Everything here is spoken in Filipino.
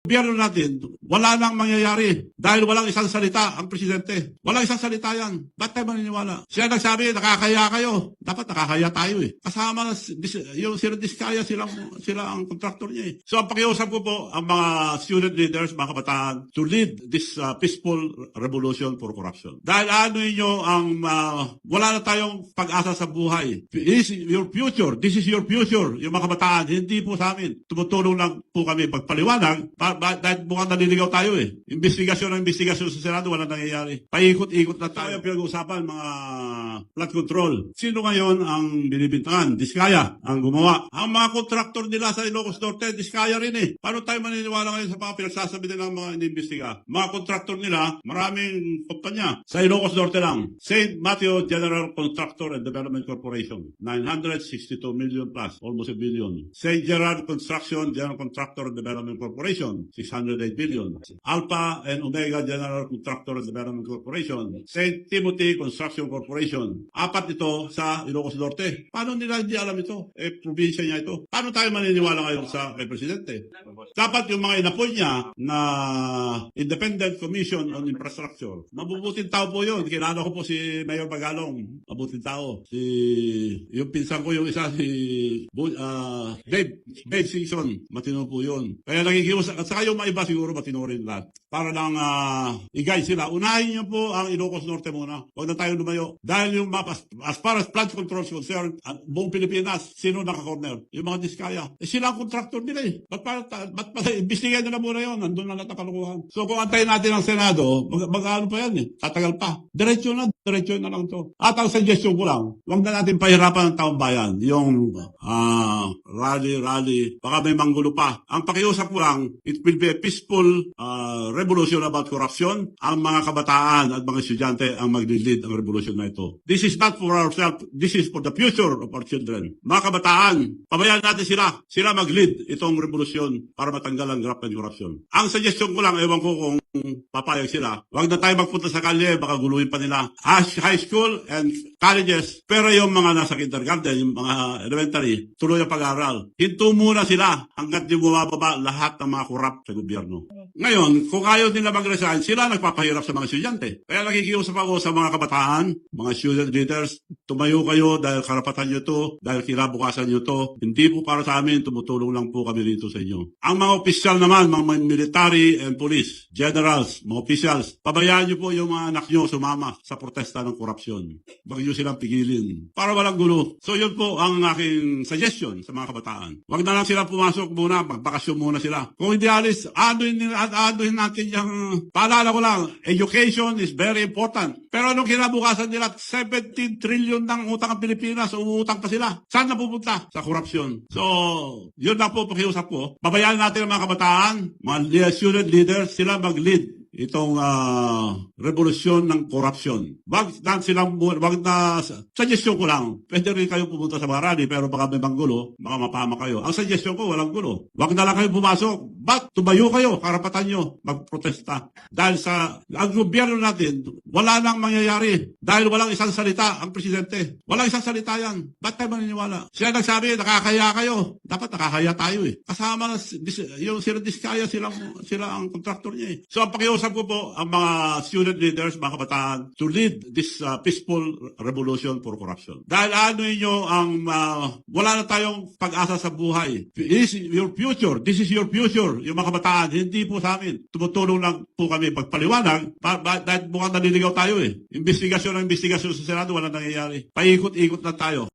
gobyerno natin, wala nang mangyayari dahil walang isang salita ang presidente. Walang isang salita yan. Ba't tayo maniniwala? Siya nagsabi, nakakaya kayo. Dapat nakakaya tayo eh. Kasama yung sila Diskaya, sila, sila ang contractor niya eh. So ang pakiusap ko po ang mga student leaders, mga kabataan, to lead this uh, peaceful revolution for corruption. Dahil ano inyo ang uh, wala na tayong pag-asa sa buhay. This is your future. This is your future. Yung mga kabataan, hindi po sa amin. Tumutulong lang po kami pagpaliwanag pa, ba, dahil mukhang naliligaw tayo eh. Investigasyon ng investigasyon sa Senado, wala nangyayari. Paikot-ikot na tayo. Pinag-uusapan mga flood control. Sino ngayon ang binibintangan? Diskaya ang gumawa. Ang mga kontraktor nila sa Ilocos Norte, Diskaya rin eh. Paano tayo maniniwala ngayon sa mga pinagsasabi nila ng mga inimbestiga? Mga kontraktor nila, maraming kumpanya. Sa Ilocos Norte lang. St. Matthew General Contractor and Development Corporation, 962 million plus, almost a billion. St. Gerard Construction General Contractor and Development Corporation, 608 billion. Alpha and Omega General Contractor Development Corporation, St. Timothy Construction Corporation. Apat ito sa Ilocos Norte. Paano nila hindi alam ito? Eh, probinsya niya ito. Paano tayo maniniwala ngayon sa kay Presidente? Dapat yung mga inapoy niya na Independent Commission on Infrastructure. Mabubuting tao po yun. Kilala ko po si Mayor Bagalong. Mabuting tao. Si, yung pinsan ko yung isa si ah, Dave, Dave Season. Matino po yun. Kaya nakikiusap. Saka yung siguro matino rin lahat. Para lang ah, i-guide sila. Unahin niyo po ang Ilocos Norte muna. Huwag na tayo lumayo. Dahil yung map, as, as far as flood control is concerned, ang buong Pilipinas, sino naka-corner? Yung mga diskaya. Eh sila ang contractor nila eh. Ba't pa, ba't pa, imbestigahan nyo na muna yun. Nandun na lahat ang. So kung antayin natin ang Senado, mag, mag ano pa yan eh. Tatagal pa. Diretso na, diretso na lang to. At ang suggestion ko lang, huwag na natin pahirapan ang taong bayan. Yung ah rally, rally, baka may manggulo pa. Ang pakiusap ko lang, it will be a peaceful ah, revolution about corruption. Ang mga kabataan at mga estudyante ang mag-lead ang revolution na ito. This is not for ourselves, this is for the future of our children. Mga kabataan, pabayaan natin sila. Sila mag-lead itong revolution para matanggal ang graft and corruption. Ang suggestion ko lang, ewan ko kung papayag sila. Huwag na tayo magpunta sa kalye, baka guluhin pa nila. High school and colleges, pero yung mga nasa kindergarten, yung mga elementary, tuloy ang pag-aaral. Hinto muna sila hanggat di bumababa lahat ng mga korap sa gobyerno. Ngayon, kung ayaw nila mag-resign, sila nagpapahirap sa mga estudyante. Kaya nakikiusap ako sa mga kabataan, mga student leaders, tumayo kayo dahil karapatan nyo to, dahil kinabukasan nyo to. Hindi po para sa amin, tumutulong lang po kami dito sa inyo. Ang mga opisyal naman, mga military and police, generals, mga officials, pabayaan nyo po yung mga anak nyo sumama sa protesta ng korupsyon. Huwag nyo silang pigilin. Para walang gulo. So yun po ang aking suggestion sa mga kabataan. Huwag na lang sila pumasok muna, magbakasyon muna sila. Kung hindi alis, anuhin, nila- anuhin natin yung, paalala ko lang, education is very important. Pero anong kinabukasan nila, 17 trillion ng utang ang Pilipinas, umuutang pa sila. Saan napupunta? Sa korupsyon. So, yun na po pakiusap ko. Babayaan natin ang mga kabataan, mga student leaders, sila mag-lead itong ah, revolusyon ng korupsyon. Wag na silang wag na suggestion ko lang. Pwede rin kayo pumunta sa mga rally pero baka may manggulo, baka mapama kayo. Ang suggestion ko walang gulo. Wag na lang kayo pumasok. Ba't tumayo kayo? Karapatan nyo magprotesta. Dahil sa ang gobyerno natin, wala nang mangyayari dahil walang isang salita ang presidente. Walang isang salita yan. Ba't tayo maniniwala? Siya nagsabi, nakakaya kayo. Dapat nakakaya tayo eh. Kasama yung sila Diskaya, sila, sila ang contractor niya eh. So ang pakiusap ko po ang mga student leaders, mga kabataan, to lead this uh, peaceful revolution for corruption. Dahil ano inyo ang uh, wala na tayong pag-asa sa buhay. This is your future. This is your future. Yung mga kabataan, hindi po sa amin. Tumutulong lang po kami pagpaliwanag pa, ba, dahil mukhang naliligaw tayo eh. Investigasyon ng investigasyon sa Senado, wala nangyayari. Paikot-ikot lang tayo.